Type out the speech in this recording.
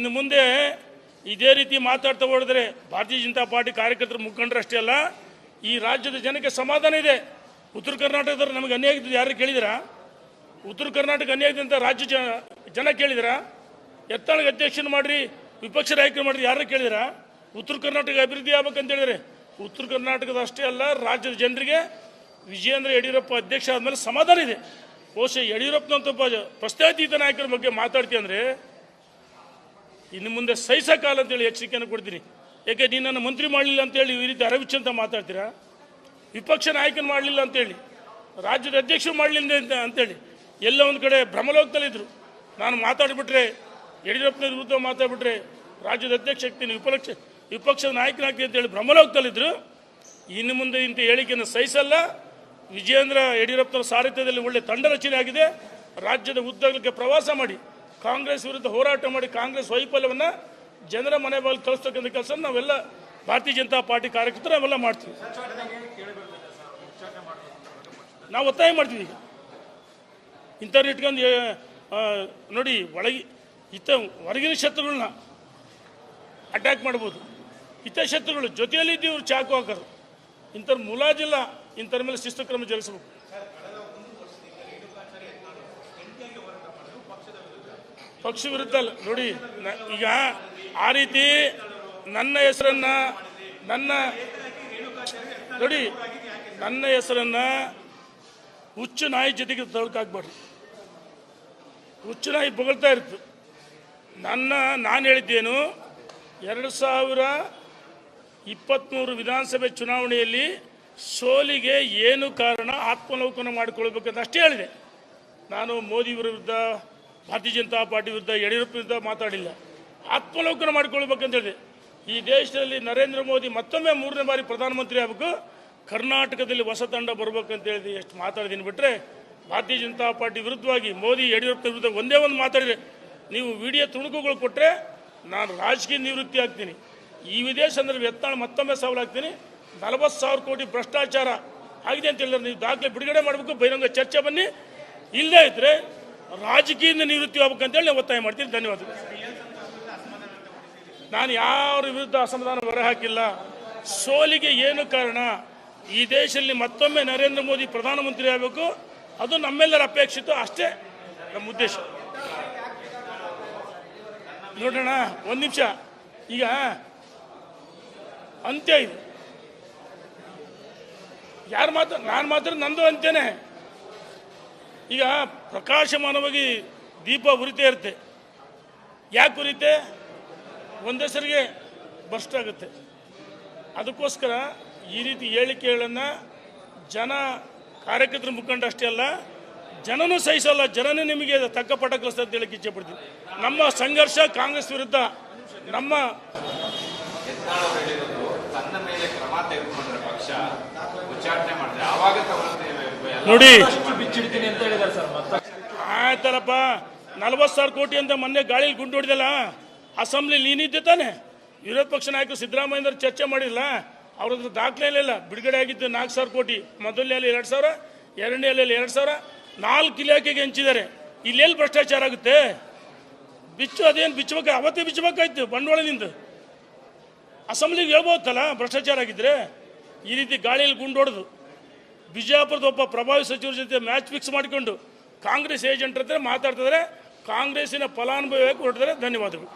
ಇನ್ನು ಮುಂದೆ ಇದೇ ರೀತಿ ಮಾತಾಡ್ತಾ ಹೋದರೆ ಭಾರತೀಯ ಜನತಾ ಪಾರ್ಟಿ ಕಾರ್ಯಕರ್ತರು ಮುಖಂಡರಷ್ಟೇ ಅಲ್ಲ, ಈ ರಾಜ್ಯದ ಜನಕ್ಕೆ ಸಮಾಧಾನ ಇದೆ. ಉತ್ತರ ಕರ್ನಾಟಕದವ್ರು ನಮಗೆ ಅನ್ಯಾಯ ಆಗಿದ್ದು ಯಾರು ಕೇಳಿದಿರಾ? ಉತ್ತರ ಕರ್ನಾಟಕ ಅನ್ಯಾಯ ಆಗಿದೆ ಅಂತ ರಾಜ್ಯ ಜನ ಕೇಳಿದಿರಾ? ಎತ್ತಾಳಿಗೆ ಅಧ್ಯಕ್ಷನ ಮಾಡ್ರಿ, ವಿಪಕ್ಷ ನಾಯಕರು ಮಾಡ್ರಿ, ಯಾರು ಕೇಳಿದಿರಾ? ಉತ್ತರ ಕರ್ನಾಟಕ ಅಭಿವೃದ್ಧಿ ಆಗ್ಬೇಕಂತ ಹೇಳಿದ್ರೆ, ಉತ್ತರ ಕರ್ನಾಟಕದ ಅಷ್ಟೇ ಅಲ್ಲ, ರಾಜ್ಯದ ಜನರಿಗೆ ವಿಜಯೇಂದ್ರ ಯಡಿಯೂರಪ್ಪ ಅಧ್ಯಕ್ಷ ಆದಮೇಲೆ ಸಮಾಧಾನ ಇದೆ. ಬಹುಶಃ ಯಡಿಯೂರಪ್ಪನಂತ ಪ್ರಸ್ತಾವಿತ ನಾಯಕರ ಬಗ್ಗೆ ಮಾತಾಡ್ತೀವಿ ಅಂದರೆ ಇನ್ನು ಮುಂದೆ ಸಹಿಸಕಾಲ ಅಂತೇಳಿ ಎಚ್ಚರಿಕೆಯನ್ನು ಕೊಡ್ತೀನಿ. ಯಾಕೆ ನೀನು ನನ್ನ ಮಂತ್ರಿ ಮಾಡಲಿಲ್ಲ ಅಂತೇಳಿ ಈ ರೀತಿ ಅರವಿಚ್ ಅಂತ ಮಾತಾಡ್ತೀರಾ? ವಿಪಕ್ಷ ನಾಯಕನ ಮಾಡಲಿಲ್ಲ ಅಂತೇಳಿ, ರಾಜ್ಯದ ಅಧ್ಯಕ್ಷರು ಮಾಡಲಿಲ್ಲ ಅಂತ ಅಂತೇಳಿ, ಎಲ್ಲ ಒಂದು ಕಡೆ ಭ್ರಮಲೋಕದಲ್ಲಿದ್ದರು ನಾನು ಮಾತಾಡಿಬಿಟ್ರೆ, ಯಡಿಯೂರಪ್ಪನ ವಿರುದ್ಧ ಮಾತಾಡಿಬಿಟ್ರೆ, ರಾಜ್ಯದ ಅಧ್ಯಕ್ಷ ಆಗ್ತೀನಿ ವಿಪಕ್ಷ ವಿಪಕ್ಷದ ನಾಯಕನಾಗ್ತೀನಿ ಅಂತೇಳಿ ಭ್ರಮಲೋಕದಲ್ಲಿದ್ದರು ಇನ್ನು ಮುಂದೆ ಇಂಥ ಹೇಳಿಕೆಯನ್ನು ಸಹಿಸಲ್ಲ. ವಿಜಯೇಂದ್ರ ಯಡಿಯೂರಪ್ಪನ ಸಾರಥ್ಯದಲ್ಲಿ ಒಳ್ಳೆ ತಂಡ ರಚನೆ ಆಗಿದೆ. ರಾಜ್ಯದ ಉದ್ದಗಲಕ್ಕೆ ಪ್ರವಾಸ ಮಾಡಿ. ಕಾಂಗ್ರೆಸ್ ವಿರುದ್ಧ ಹೋರಾಟ ಮಾಡಿ ಕಾಂಗ್ರೆಸ್ ವೈಫಲ್ಯವನ್ನು ಜನರ ಮನೆ ಬಾಗಿಲು ಕಳಿಸ್ತಕ್ಕಂಥ ಕೆಲಸ ನಾವೆಲ್ಲ ಭಾರತೀಯ ಜನತಾ ಪಾರ್ಟಿ ಕಾರ್ಯಕರ್ತರು ನಾವೆಲ್ಲ ಮಾಡ್ತೀವಿ. ನಾವು ಒತ್ತಾಯ ಮಾಡ್ತೀವಿ ಈಗ. ಇಂಥವ್ರು ಇಟ್ಕೊಂಡು ನೋಡಿ, ಒಳಗೆ ಇತ್ತ ಹೊರಗಿನ ಶತ್ರುಗಳನ್ನ ಅಟ್ಯಾಕ್ ಮಾಡ್ಬೋದು. ಇತ ಶತ್ರುಗಳು ಜೊತೆಯಲ್ಲಿ ಇವರು ಚಾಕು ಹಾಕೋರು. ಇಂಥವ್ರು ಮುಲಾಜಿಲ್ಲ ಇಂಥವ್ರ ಮೇಲೆ ಶಿಸ್ತು ಕ್ರಮ ಜರುಗಿಸಬೇಕು. ಪಕ್ಷ ವಿರುದ್ಧ ಅಲ್ಲ. ನೋಡಿ ಈಗ ಆ ರೀತಿ ನನ್ನ ಹೆಸರನ್ನ, ನನ್ನ, ನೋಡಿ, ನನ್ನ ಹೆಸರನ್ನ ಹುಚ್ಚು ನಾಯಿ ಜೊತೆಗೆ ತಳ್ಕಾಕ್ಬಾರ್ದು ಹುಚ್ಚು ನಾಯಿ ಬೊಗಳ್ತಾ ಇತ್ತು ನನ್ನ, ನಾನು ಹೇಳಿದ್ದೇನು, ಎರಡು ಸಾವಿರ ಇಪ್ಪತ್ತ್ಮೂರು ವಿಧಾನಸಭೆ ಚುನಾವಣೆಯಲ್ಲಿ ಸೋಲಿಗೆ ಏನು ಕಾರಣ ಆತ್ಮಲೋಕನ ಮಾಡಿಕೊಳ್ಬೇಕಂತ ಅಷ್ಟೇ ಹೇಳಿದೆ. ನಾನು ಮೋದಿ ವಿರುದ್ಧ ಭಾರತೀಯ ಜನತಾ ಪಾರ್ಟಿ ವಿರುದ್ಧ ಯಡಿಯೂರಪ್ಪ ವಿರುದ್ಧ ಮಾತಾಡಿಲ್ಲ. ಆತ್ಮಲೋಕನ ಮಾಡಿಕೊಳ್ಬೇಕಂತ ಹೇಳಿದೆ. ಈ ದೇಶದಲ್ಲಿ ನರೇಂದ್ರ ಮೋದಿ ಮತ್ತೊಮ್ಮೆ ಮೂರನೇ ಬಾರಿ ಪ್ರಧಾನಮಂತ್ರಿ ಆಗಬೇಕು. ಕರ್ನಾಟಕದಲ್ಲಿ ಹೊಸ ತಂಡ ಬರಬೇಕಂತ ಹೇಳಿದೆ. ಎಷ್ಟು ಮಾತಾಡಿದ್ದೀನಿ ಬಿಟ್ಟರೆ ಭಾರತೀಯ ಜನತಾ ಪಾರ್ಟಿ ವಿರುದ್ಧವಾಗಿ ಮೋದಿ ಯಡಿಯೂರಪ್ಪ ವಿರುದ್ಧ ಒಂದೇ ಒಂದು ಮಾತಾಡಿದೆ. ನೀವು ವಿಡಿಯೋ ತುಣುಕುಗಳು ಕೊಟ್ಟರೆ ನಾನು ರಾಜಕೀಯ ನಿವೃತ್ತಿ ಆಗ್ತೀನಿ. ಈ ವಿದೇಶ ಸಂದರ್ಭ ಎತ್ತಾಳ ಮತ್ತೊಮ್ಮೆ ಸವಾಲಾಗ್ತೀನಿ ನಲವತ್ತು ಸಾವಿರ ಕೋಟಿ ಭ್ರಷ್ಟಾಚಾರ ಆಗಿದೆ ಅಂತ ಹೇಳಿದ್ರೆ ನೀವು ದಾಖಲೆ ಬಿಡುಗಡೆ ಮಾಡಬೇಕು. ಬಹಿರಂಗ ಚರ್ಚೆ ಬನ್ನಿ. ಇಲ್ಲದೇ ಇದ್ರೆ ರಾಜಕೀಯದಿಂದ ನಿವೃತ್ತಿ ಹೋಗ್ಬೇಕಂತೇಳಿ ನಾವು ಒತ್ತಾಯ ಮಾಡ್ತೀನಿ. ಧನ್ಯವಾದಗಳು. ನಾನು ಯಾರ ವಿರುದ್ಧ ಅಸಮಾಧಾನ ಹೊರಹಾಕಿಲ್ಲ ಸೋಲಿಗೆ ಏನು ಕಾರಣ? ಈ ದೇಶದಲ್ಲಿ ಮತ್ತೊಮ್ಮೆ ನರೇಂದ್ರ ಮೋದಿ ಪ್ರಧಾನಮಂತ್ರಿ ಆಗಬೇಕು. ಅದು ನಮ್ಮೆಲ್ಲರ ಅಪೇಕ್ಷಿತ ಅಷ್ಟೇ ನಮ್ಮ ಉದ್ದೇಶ. ನೋಡೋಣ, ಒಂದು ನಿಮಿಷ. ಈಗ ಅಂತ್ಯ ಇದು. ಯಾರು ಮಾತ್ರ ನಾನು ಮಾತ್ರ ನಂದು ಅಂತ್ಯನೇ. ಈಗ ಪ್ರಕಾಶಮಾನವಾಗಿ ದೀಪ ಉರಿತೇ ಇರುತ್ತೆ. ಯಾಕೆ ಉರಿತೆ ಒಂದೆಸರಿಗೆ ಬಸ್ಟ್ ಆಗುತ್ತೆ. ಅದಕ್ಕೋಸ್ಕರ ಈ ರೀತಿ ಹೇಳಿಕೆಗಳನ್ನು ಜನ ಕಾರ್ಯಕರ್ತರ ಮುಖಂಡ ಅಷ್ಟೇ ಅಲ್ಲ ಜನನೂ ಸಹಿಸಲ್ಲ ಜನನೇ ನಿಮಗೆ ತಕ್ಕ ಪಟ ಕಲಿಸ್ತಾ ಅಂತ ಹೇಳಕ್ಕೆ ಇಚ್ಛೆಪಡ್ತೀನಿ ನಮ್ಮ ಸಂಘರ್ಷ ಕಾಂಗ್ರೆಸ್ ವಿರುದ್ಧ ನಮ್ಮ ನೋಡಿ ಬಿಚ್ಚಿಡ್ತೀನಿ ಅಂತ ಹೇಳಿದಾರೆ ಸರ್, ಮತ್ತೆ. ಆಯ್ತಲ್ಲಪ್ಪ, ನಲ್ವತ್ತು ಸಾವಿರ ಕೋಟಿ ಅಂತ ಮೊನ್ನೆ ಗಾಳಿಲಿ ಗುಂಡು ಹೊಡೆದಲ್ಲ ಅಸೆಂಬ್ಲಿ ನೀನಿದ್ದೆ ತಾನೆ. ವಿರೋಧ ಪಕ್ಷ ನಾಯಕರು ಸಿದ್ದರಾಮಯ್ಯ ಚರ್ಚೆ ಮಾಡಿಲ್ಲ ಅವ್ರ ಹತ್ರ ದಾಖಲೆ ಇಲ್ಲ ಬಿಡುಗಡೆ ಆಗಿದ್ದು ನಾಲ್ಕು ಸಾವಿರ ಕೋಟಿ. ಮೊದಲನೇಲಿ ಎರಡು ಸಾವಿರ ಎರಡನೇಲಿ ಎರಡು ಸಾವಿರ. ನಾಲ್ಕು ಇಲಾಖೆಗೆ ಹಂಚಿದ್ದಾರೆ. ಇಲ್ಲೆಲ್ಲಿ ಭ್ರಷ್ಟಾಚಾರ ಆಗುತ್ತೆ? ಬಿಚ್ಚು, ಅದೇನು ಬಿಚ್ಚಬೇಕು? ಅವತ್ತೇ ಬಿಚ್ಚಬೇಕಾಯ್ತು ಬಂಡವಾಳದಿಂದ. ಅಸೆಂಬ್ಲಿಗೆ ಹೇಳ್ಬೋದಲ್ಲ, ಭ್ರಷ್ಟಾಚಾರ ಆಗಿದ್ರೆ? ಈ ರೀತಿ ಗಾಳಿಯಲ್ಲಿ ಗುಂಡು ಹೊಡೆದು. ಬಿಜಾಪುರದ ಒಬ್ಬ ಪ್ರಭಾವಿ ಸಚಿವರ ಜೊತೆ ಮ್ಯಾಚ್ ಫಿಕ್ಸ್ ಮಾಡಿಕೊಂಡು ಕಾಂಗ್ರೆಸ್ ಏಜೆಂಟ್ ಹತ್ರ ಮಾತಾಡ್ತಿದ್ದಾರೆ ಕಾಂಗ್ರೆಸ್ಸಿನ ಫಲಾನುಭವಿಯಾಗಿ ಹೊರಟಿದ್ದಾರೆ. ಧನ್ಯವಾದಗಳು.